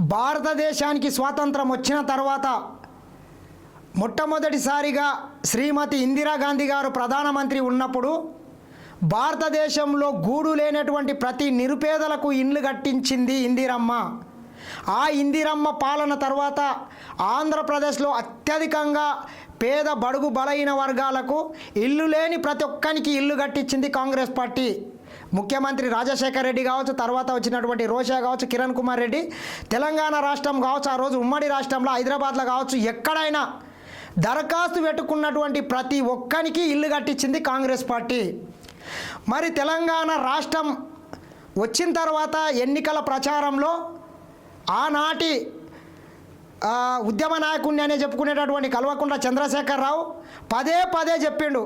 భారతదేశానికి స్వాతంత్రం వచ్చిన తర్వాత మొట్టమొదటిసారిగా శ్రీమతి ఇందిరాగాంధీ గారు ప్రధానమంత్రి ఉన్నప్పుడు భారతదేశంలో గూడు లేనటువంటి ప్రతి నిరుపేదలకు ఇండ్లు కట్టించింది ఇందిరమ్మ. ఆ ఇందిరమ్మ పాలన తర్వాత ఆంధ్రప్రదేశ్లో అత్యధికంగా పేద బడుగు బలైన వర్గాలకు ఇల్లు లేని ప్రతి ఒక్కరికి ఇల్లు కట్టించింది కాంగ్రెస్ పార్టీ. ముఖ్యమంత్రి రాజశేఖర్ రెడ్డి కావచ్చు తర్వాత వచ్చినటువంటి రోషా కావచ్చు కిరణ్ కుమార్ రెడ్డి తెలంగాణ రాష్ట్రం కావచ్చు ఆ రోజు ఉమ్మడి రాష్ట్రంలో హైదరాబాద్లో కావచ్చు ఎక్కడైనా దరఖాస్తు పెట్టుకున్నటువంటి ప్రతి ఒక్కరికి ఇల్లు కట్టించింది కాంగ్రెస్ పార్టీ. మరి తెలంగాణ రాష్ట్రం వచ్చిన తర్వాత ఎన్నికల ప్రచారంలో ఆనాటి ఉద్యమ నాయకుడిని అనే చెప్పుకునేటటువంటి కల్వకుంట్ల చంద్రశేఖరరావు పదే పదే చెప్పిండు.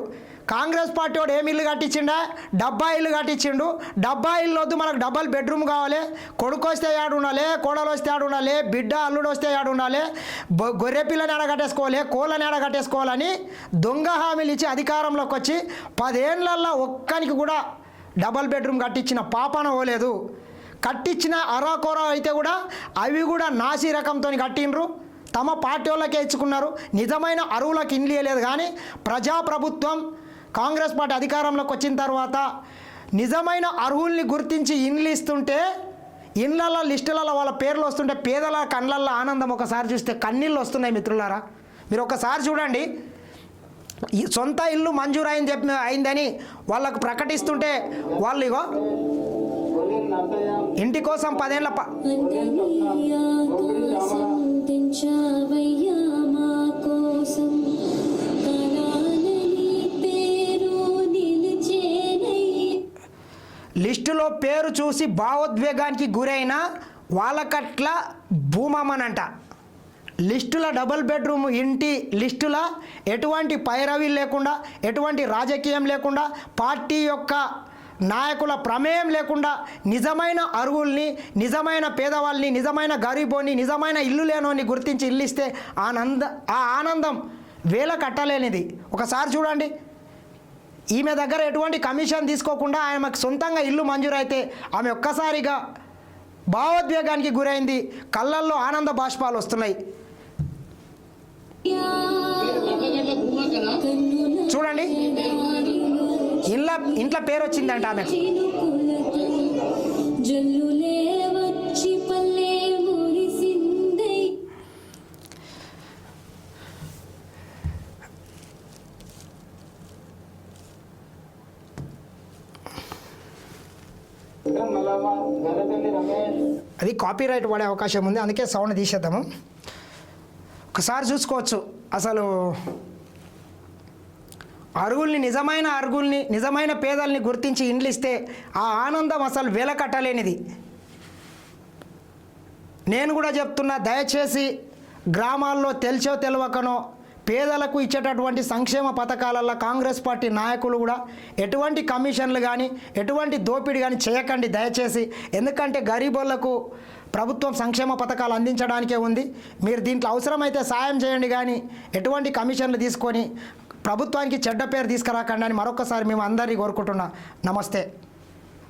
కాంగ్రెస్ పార్టీ వాడు ఏమి ఇల్లు కట్టించిండా? డబ్బా ఇల్లు కట్టించిండు. డబ్బా ఇల్లు వద్దు మనకు డబల్ బెడ్రూమ్ కావాలి. కొడుకు వస్తే యాడు ఉండాలి కోడలు వస్తే యాడు ఉండాలి బిడ్డ అల్లుడు వస్తే యాడు ఉండాలి గొర్రె పిల్లని ఎడగట్టేసుకోవాలి కోళ్ళని ఎడగట్టేసుకోవాలని దొంగ హామీలు ఇచ్చి అధికారంలోకి వచ్చి పదేళ్ళల్లో ఒక్కనికి కూడా డబల్ బెడ్రూమ్ కట్టించిన పాపన పోలేదు. కట్టించిన అరాకొర అయితే కూడా అవి కూడా నాసి రకంతో కట్టిండ్రు. తమ పార్టీ వాళ్ళకే ఇచ్చుకున్నారు. నిజమైన అరువులకు ఇండ్లు కానీ ప్రజాప్రభుత్వం కాంగ్రెస్ పార్టీ అధికారంలోకి వచ్చిన తర్వాత నిజమైన అర్హుల్ని గుర్తించి ఇండ్లు ఇస్తుంటే ఇండ్లలో లిస్టులలో వాళ్ళ పేర్లు వస్తుంటే పేదల కళ్ళల్లో ఆనందం ఒకసారి చూస్తే కన్నీళ్ళు వస్తున్నాయి మిత్రులారా. మీరు ఒకసారి చూడండి. సొంత ఇల్లు మంజూరు అయింది చెప్పి అయిందని వాళ్ళకు ప్రకటిస్తుంటే వాళ్ళు ఇగో ఇంటి కోసం పదేళ్ళ లిస్టులో పేరు చూసి భావోద్వేగానికి గురైన వాళ్ళకట్ల భూమమ్మనంట లిస్టుల డబుల్ బెడ్రూమ్ ఇంటి లిస్టుల ఎటువంటి పైరవి లేకుండా ఎటువంటి రాజకీయం లేకుండా పార్టీ యొక్క నాయకుల ప్రమేయం లేకుండా నిజమైన అరుగుల్ని నిజమైన పేదవాళ్ళని నిజమైన గరీబోని నిజమైన ఇల్లు లేనోని గుర్తించి ఇల్లు ఇస్తే ఆనంద ఆ ఆనందం వేల కట్టలేనిది. ఒకసారి చూడండి. ఈమె దగ్గర ఎటువంటి కమిషన్ తీసుకోకుండా ఆమెకు సొంతంగా ఇల్లు మంజూరైతే ఆమె ఒక్కసారిగా భావోద్వేగానికి గురైంది. కళ్ళల్లో ఆనంద బాష్పాలు వస్తున్నాయి. చూడండి. ఇంట్లో ఇంట్లో పేరు వచ్చిందంట ఆమె పల్లె అది కాపీరైట్ పడే అవకాశం ఉంది అందుకే సౌండ్ తీసేద్దాము. ఒకసారి చూసుకోవచ్చు అసలు అరుగుల్ని నిజమైన అరుగుల్ని నిజమైన పేదల్ని గుర్తించి ఇండ్లిస్తే ఆ ఆనందం అసలు వెలకట్టలేనిది. నేను కూడా చెప్తున్నా దయచేసి గ్రామాల్లో తెలిసో తెలియకనో పేదలకు ఇచ్చేటటువంటి సంక్షేమ పథకాలలో కాంగ్రెస్ పార్టీ నాయకులు కూడా ఎటువంటి కమిషన్లు కానీ ఎటువంటి దోపిడీ కానీ చేయకండి దయచేసి. ఎందుకంటే గరీబులకు ప్రభుత్వం సంక్షేమ పథకాలు అందించడానికే ఉంది. మీరు దీంట్లో అవసరమైతే సాయం చేయండి కానీ ఎటువంటి కమిషన్లు తీసుకొని ప్రభుత్వానికి చెడ్డ పేరు తీసుకురాకండి అని మరొకసారి మేము అందరినీ కోరుకుంటున్నాం. నమస్తే.